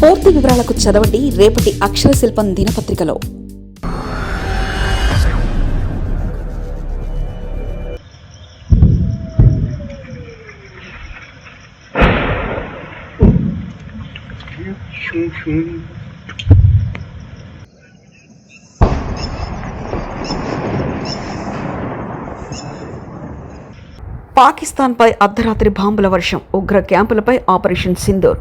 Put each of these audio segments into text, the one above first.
పూర్తి వివరాలకు చదవండి రేపటి అక్షర శిల్పం దినపత్రికలో. పాకిస్తాన్పై అర్ధరాత్రి బాంబుల వర్షం ఉగ్ర క్యాంపులపై ఆపరేషన్ సింధూర్.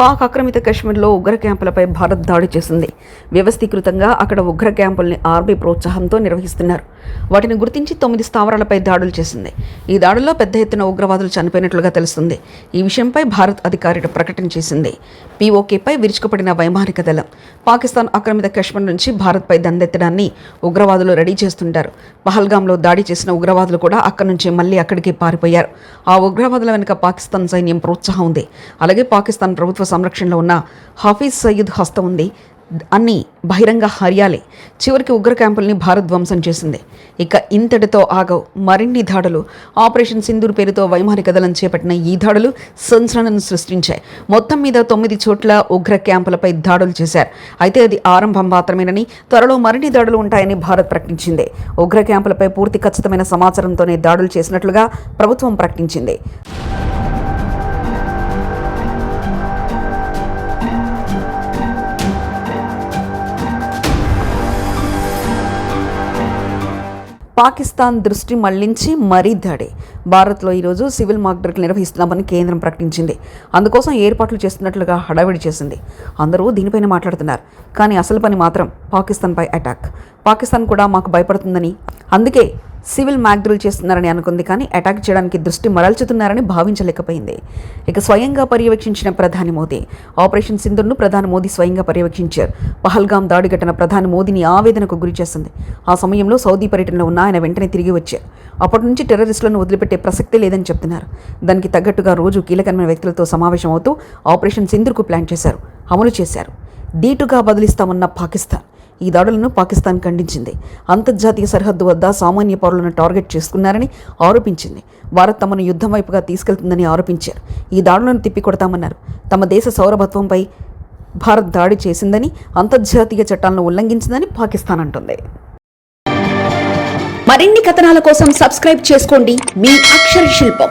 పాక్ ఆక్రమిత కశ్మీర్లో ఉగ్ర క్యాంపులపై భారత్ దాడి చేసింది. వ్యవస్థీకృతంగా అక్కడ ఉగ్ర క్యాంపుల్ని ఆర్మీ ప్రోత్సాహంతో నిర్వహిస్తున్నారు. వాటిని గుర్తించి తొమ్మిది స్థావరాలపై దాడులు చేసింది. ఈ దాడుల్లో పెద్ద ఎత్తున ఉగ్రవాదులు చనిపోయినట్లుగా తెలుస్తుంది. ఈ విషయంపై భారత్ అధికారిక ప్రకటన చేసింది. పీఓకేపై విరుచుకుపడిన వైమానిక దళం. పాకిస్తాన్ ఆక్రమిత కశ్మీర్ నుంచి భారత్పై దండెత్తడాన్ని ఉగ్రవాదులు రెడీ చేస్తుంటారు. పహల్గాంలో దాడి చేసిన ఉగ్రవాదులు కూడా అక్కడి నుంచి మళ్ళీ అక్కడికి పారిపోయారు. ఆ ఉగ్రవాదుల వెనుక పాకిస్తాన్ సైన్యం ప్రోత్సాహం ఉంది. అలాగే పాకిస్తాన్ ప్రభుత్వ సంరక్షణలో ఉన్న హాఫీజ్ సయీద్ హస్తం ఉంది. అన్ని బహిరంగ హర్యాలే చివరికి ఉగ్ర క్యాంపుల్ని భారత్ ధ్వంసం చేసింది. ఇక ఇంతటితో ఆగవు. మరిన్ని దాడులు. ఆపరేషన్ సింధూర్ పేరుతో వైమానిక దళం చేపట్టిన ఈ దాడులు సంచలనం సృష్టించాయి. మొత్తం మీద తొమ్మిది చోట్ల ఉగ్ర క్యాంపులపై దాడులు చేశారు. అయితే అది ఆరంభం మాత్రమేనని త్వరలో మరిన్ని దాడులు ఉంటాయని భారత్ ప్రకటించింది. ఉగ్ర క్యాంపులపై పూర్తి ఖచ్చితమైన సమాచారంతోనే దాడులు చేసినట్లుగా ప్రభుత్వం ప్రకటించింది. పాకిస్తాన్ దృష్టి మళ్ళించి మరీ దాడి భారత్లో ఈరోజు సివిల్ మాక్ డ్రిల్ నిర్వహిస్తున్నామని కేంద్రం ప్రకటించింది. అందుకోసం ఏర్పాట్లు చేస్తున్నట్లుగా హడావిడి చేసింది. అందరూ దీనిపైన మాట్లాడుతున్నారు. కానీ అసలు పని మాత్రం పాకిస్తాన్పై అటాక్. పాకిస్తాన్ కూడా మాకు భయపడుతుందని. అందుకే సివిల్ మ్యాక్డ్రిల్ చేస్తున్నారని అనుకుంది కానీ అటాక్ చేయడానికి దృష్టి మరల్చుతున్నారని భావించలేకపోయింది. ఇక స్వయంగా పర్యవేక్షించిన ప్రధాని మోదీ ఆపరేషన్ సింధుర్ను ప్రధాని మోదీ స్వయంగా పర్యవేక్షించారు. పహల్గాం దాడి ఘటన ప్రధాని మోదీని ఆవేదనకు గురి చేసింది. ఆ సమయంలో సౌదీ పర్యటనలో ఉన్న ఆయన వెంటనే తిరిగి వచ్చారు. అప్పటి నుంచి టెర్రరిస్టులను వదిలిపెట్టే ప్రసక్తే లేదని చెప్తున్నారు. దానికి తగ్గట్టుగా రోజు కీలకమైన వ్యక్తులతో సమావేశం అవుతూ ఆపరేషన్ సింధుర్కు ప్లాన్ చేశారు. అమలు చేశారు. దీటుగా బదిలిస్తామన్న పాకిస్తాన్. ఈ దాడులను పాకిస్తాన్ ఖండించింది. అంతర్జాతీయ సరిహద్దు వద్ద సామాన్య పౌరులను టార్గెట్ చేసుకున్నారని ఆరోపించింది. భారత్ తమను యుద్ధం వైపుగా తీసుకెళ్తుందని ఆరోపించారు. ఈ దాడులను తిప్పికొడతామన్నారు. తమ దేశ సౌరభత్వంపై భారత్ దాడి చేసిందని అంతర్జాతీయ చట్టాలను ఉల్లంఘించిందని పాకిస్తాన్ అంటుంది. మరిన్ని కథనాల కోసం సబ్స్క్రైబ్ చేసుకోండి మీ అక్షర శిల్పం.